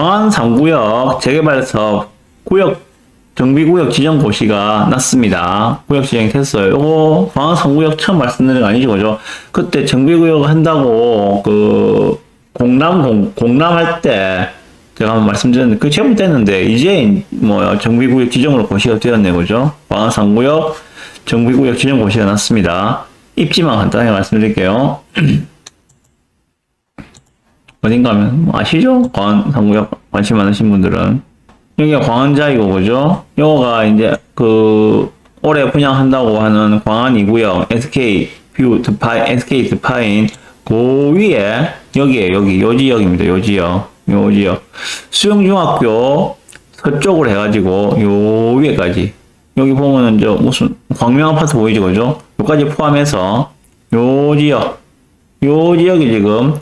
광안 3구역 재개발 사업 구역 정비구역 지정 고시가 났습니다. 구역 지정이 됐어요. 요거 광안 3구역 처음 말씀드린 거 아니죠, 그죠? 그때 정비구역 한다고 그 공남 공, 공남 할 때 제가 한번 말씀드렸는데 그 잘못됐는데 이제 뭐 정비구역 지정으로 고시가 되었네요, 그죠? 광안 3구역 정비구역 지정 고시가 났습니다. 입지만 간단하게 말씀드릴게요. 어딘가 하면 뭐 아시죠? 광안 3구역 관심 많으신 분들은 여기가 광안자이고 그죠? 요거가 이제 그 올해 분양한다고 하는 광안 2구역 SK 뷰 드파인 SK 드파인 그 위에 여기에 여기 요 지역입니다. 요 지역 요 지역 수영중학교 서쪽으로 해가지고 요 위에까지 여기 보면은 저 무슨 광명 아파트 보이죠 그죠? 요까지 포함해서 요 지역 요 지역이 지금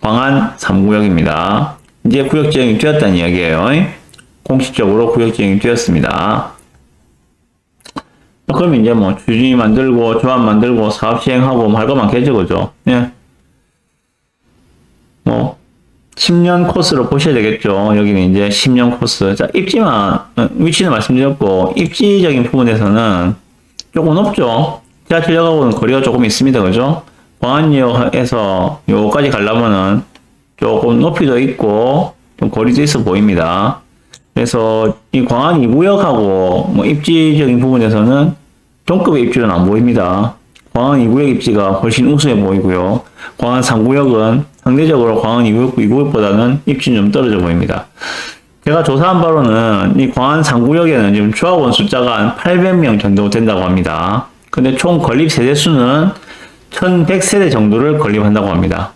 광안 3구역입니다. 이제 구역 지정이 되었다는 이야기예요. 공식적으로 구역 지정이 되었습니다. 그럼 이제 뭐 주진이 만들고 조합 만들고 사업 시행하고 뭐 할 거 많겠죠, 그죠? 예. 뭐 10년 코스로 보셔야 되겠죠. 여기는 이제 10년 코스. 자, 입지만 어, 위치는 말씀드렸고 입지적인 부분에서는 조금 높죠. 지하철역하고는 거리가 조금 있습니다, 그죠? 광안역에서 요까지 가려면은 조금 높이도 있고 좀 거리도 있어 보입니다. 그래서 이 광안 2구역하고 뭐 입지적인 부분에서는 동급의 입지는 안 보입니다. 광안 2구역 입지가 훨씬 우수해 보이고요. 광안 3구역은 상대적으로 광안 2구역, 2구역보다는 입지는 좀 떨어져 보입니다. 제가 조사한 바로는 이 광안 3구역에는 지금 조합원 숫자가 한 800명 정도 된다고 합니다. 근데 총 건립 세대 수는 1100세대 정도를 건립한다고 합니다.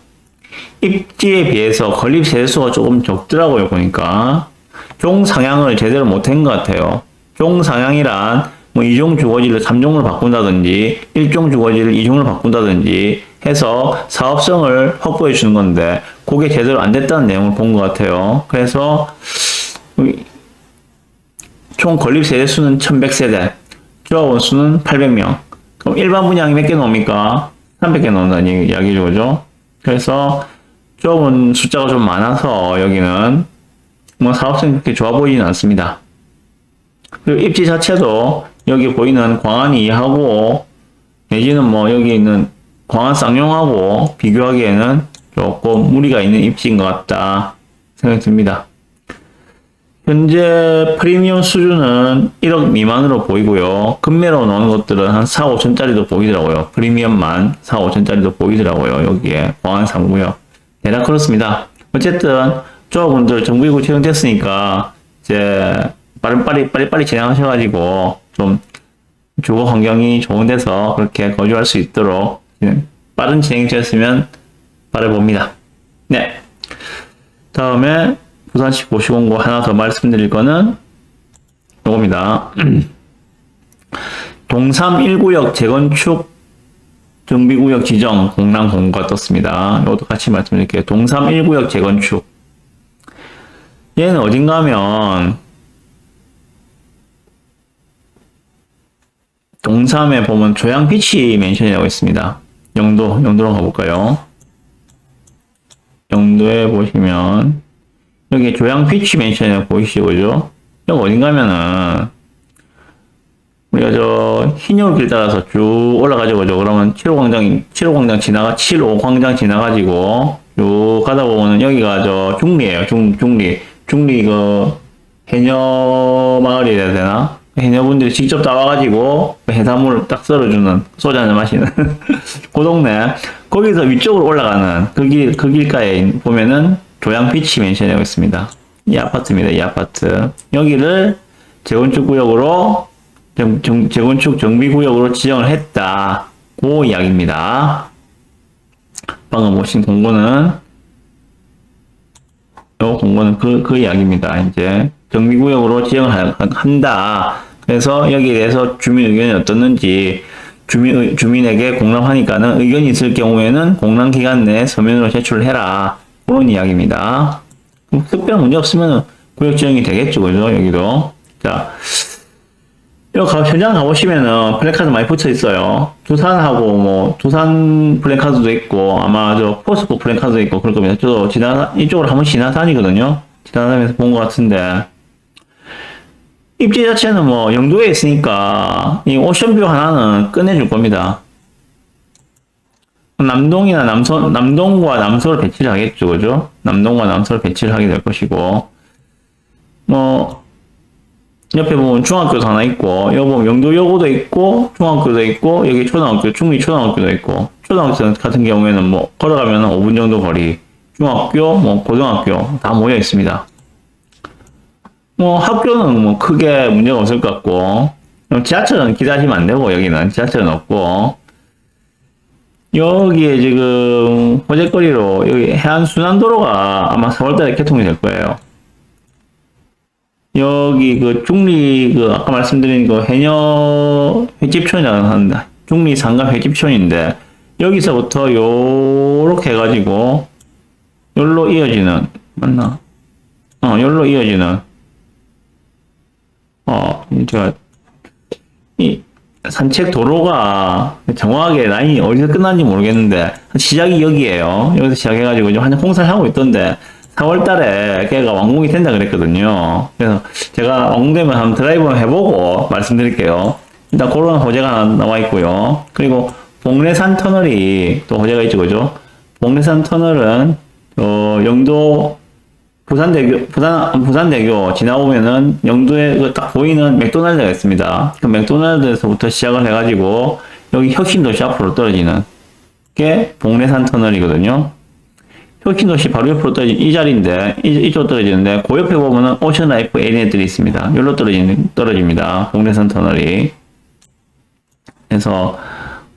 입지에 비해서 건립 세대 수가 조금 적더라고요, 보니까. 종 상향을 제대로 못한 것 같아요. 종 상향이란 뭐 2종 주거지를 3종으로 바꾼다든지 1종 주거지를 2종으로 바꾼다든지 해서 사업성을 확보해 주는 건데 그게 제대로 안 됐다는 내용을 본 것 같아요. 그래서 총 건립 세대 수는 1100세대, 조합원 수는 800명. 그럼 일반 분양이 몇 개 나옵니까? 300개 나온다는 이야기죠, 그죠? 그래서 조합원 숫자가 좀 많아서 여기는 뭐 사업성이 그렇게 좋아 보이지는 않습니다. 그리고 입지 자체도 여기 보이는 광안이하고 내지는 뭐 여기 있는 광안 쌍용하고 비교하기에는 조금 무리가 있는 입지인 것 같다 생각이 듭니다. 현재 프리미엄 수준은 1억 미만으로 보이고요. 금매로 나오는 것들은 한 4, 5천짜리도 보이더라고요. 프리미엄만 4, 5천짜리도 보이더라고요. 여기에 광안 3구요. 대략 그렇습니다. 어쨌든 조합원들 정부이고 채용됐으니까 이제 빠르빠리 빨리빨리 진행하셔가지고 좀 주거 환경이 좋은 데서 그렇게 거주할 수 있도록 빠른 진행이 되었으면 바라봅니다. 네. 다음에 부산시 고시공고 하나 더 말씀드릴 거는 요겁니다. 동삼 1구역 재건축 정비구역 지정 공란 공고가 떴습니다. 이것도 같이 말씀드릴게요. 동삼 1구역 재건축. 얘는 어딘가 하면 동삼에 보면 조양 비치 멘션이라고 있습니다. 영도, 영도로 가볼까요? 영도에 보시면 여기 조양 피치 멘션이 보이시죠, 그죠? 여기 어딘가 하면은 우리가 저 흰여울 따라서 쭉 올라가죠, 그죠? 그러면 7호 광장, 7호 광장 지나가, 7호 광장 지나가지고 쭉 가다 보면은 여기가 저 중리에요, 중, 중리. 중리 그 해녀 마을이 해야 되나? 해녀분들이 직접 나와가지고 해산물을 딱 썰어주는 소주 한잔 마시는 그 동네 거기서 위쪽으로 올라가는 그 길, 그 길가에 보면은 조양 비치 멘션이라고 있습니다. 이 아파트입니다. 이 아파트. 여기를 재건축 구역으로 정, 정, 재건축 정비 구역으로 지정을 했다. 그 이야기입니다. 방금 보신 공고는 요 공고는 그, 그 이야기입니다. 이제 정비 구역으로 지정을 한다. 그래서 여기에 대해서 주민 의견이 어떻는지 주민, 주민에게 공람하니까는 의견이 있을 경우에는 공람 기간 내에 서면으로 제출을 해라. 그런 이야기입니다. 특별한 문제 없으면 구역 지정이 되겠죠. 그죠? 여기도. 자. 여기 가, 현장 가보시면은 플래카드 많이 붙여 있어요. 두산하고 뭐, 두산 플래카드도 있고, 아마 저 포스코 플래카드도 있고 그럴 겁니다. 저도 지나, 이쪽으로 한 번 지나다니거든요. 지난번에서 본 것 같은데 입지 자체는 뭐 영도에 있으니까 이 오션뷰 하나는 끝내줄 겁니다. 남동이나 남서, 남동과 남서를 배치를 하겠죠, 그죠? 남동과 남서를 배치를 하게 될 것이고, 뭐, 옆에 보면 중학교도 하나 있고, 여기 보면 영도여고도 있고, 중학교도 있고, 여기 초등학교, 중리 초등학교도 있고, 초등학교 같은 경우에는 뭐, 걸어가면 5분 정도 거리, 중학교, 뭐, 고등학교 다 모여 있습니다. 뭐, 학교는 뭐, 크게 문제가 없을 것 같고, 지하철은 기다리면 안 되고, 여기는. 지하철은 없고, 여기에 지금 호재거리로 여기 해안 순환도로가 아마 4월달에 개통이 될 거예요. 여기 그 중리 그 아까 말씀드린 그 해녀 횟집촌이라고 하는데 중리 상감 횟집촌인데 여기서부터 요렇게 해가지고 열로 이어지는 맞나? 어 열로 이어지는 어 제가 이 산책 도로가 정확하게 라인이 어디서 끝났는지 모르겠는데 시작이 여기에요. 여기서 시작해가지고 이제 한참 공사를 하고 있던데 4월 달에 걔가 완공이 된다 그랬거든요. 그래서 제가 완공되면 한번 드라이브 해보고 말씀드릴게요. 일단 그런 호재가 나와 있고요. 그리고 봉래산 터널이 또 호재가 있죠, 그죠? 봉래산 터널은 어, 영도 부산대교, 부산, 부산대교 지나오면은 영도에 그딱 보이는 맥도날드가 있습니다. 그 맥도날드에서부터 시작을 해가지고 여기 혁신도시 앞으로 떨어지는 게 봉래산 터널이거든요. 혁신도시 바로 옆으로 떨어진 이 자리인데, 이, 이쪽 떨어지는데, 그 옆에 보면은 오션라이프 얘네들이 있습니다. 여기로 떨어지는, 떨어집니다. 봉래산 터널이. 그래서,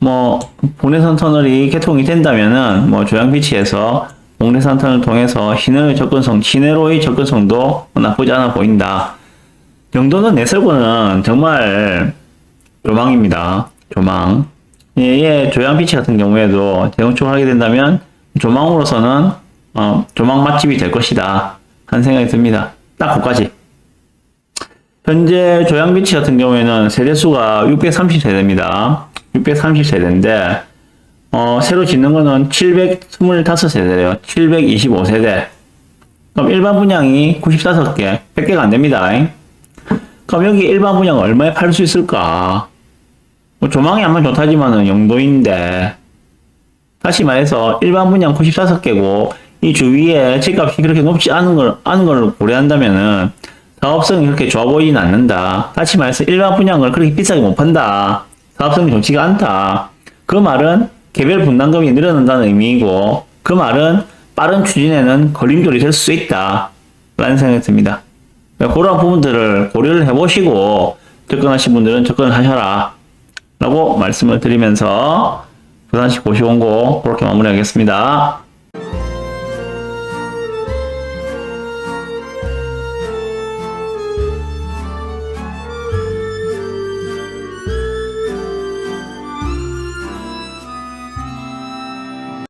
뭐, 봉래산 터널이 개통이 된다면은, 뭐, 조양비치에서 터널을 통해서 시내의 접근성, 시내로의 접근성도 나쁘지 않아 보인다. 영도는 내설구는 정말 조망입니다. 조망. 예, 예, 조양비치 같은 경우에도 재건축하게 된다면 조망으로서는 어, 조망 맛집이 될 것이다. 하는 생각이 듭니다. 딱 그까지. 현재 조양비치 같은 경우에는 세대수가 630세대입니다. 630세대인데 어, 새로 짓는 거는 725세대예요. 725세대. 그럼 일반 분양이 95개, 100개가 안 됩니다. 그럼 여기 일반 분양 얼마에 팔 수 있을까? 뭐 조망이 아마 좋다지만은 영도인데 다시 말해서 일반 분양 95개고 이 주위에 집값이 그렇게 높지 않은 걸 않은 걸 고려한다면은 사업성이 그렇게 좋아 보이진 않는다. 다시 말해서 일반 분양을 그렇게 비싸게 못 판다. 사업성이 좋지가 않다. 그 말은 개별 분담금이 늘어난다는 의미이고 그 말은 빠른 추진에는 걸림돌이 될 수 있다. 라는 생각이 듭니다. 그런 부분들을 고려를 해보시고 접근하신 분들은 접근을 하셔라. 라고 말씀을 드리면서 부산시 고시원고 그렇게 마무리하겠습니다.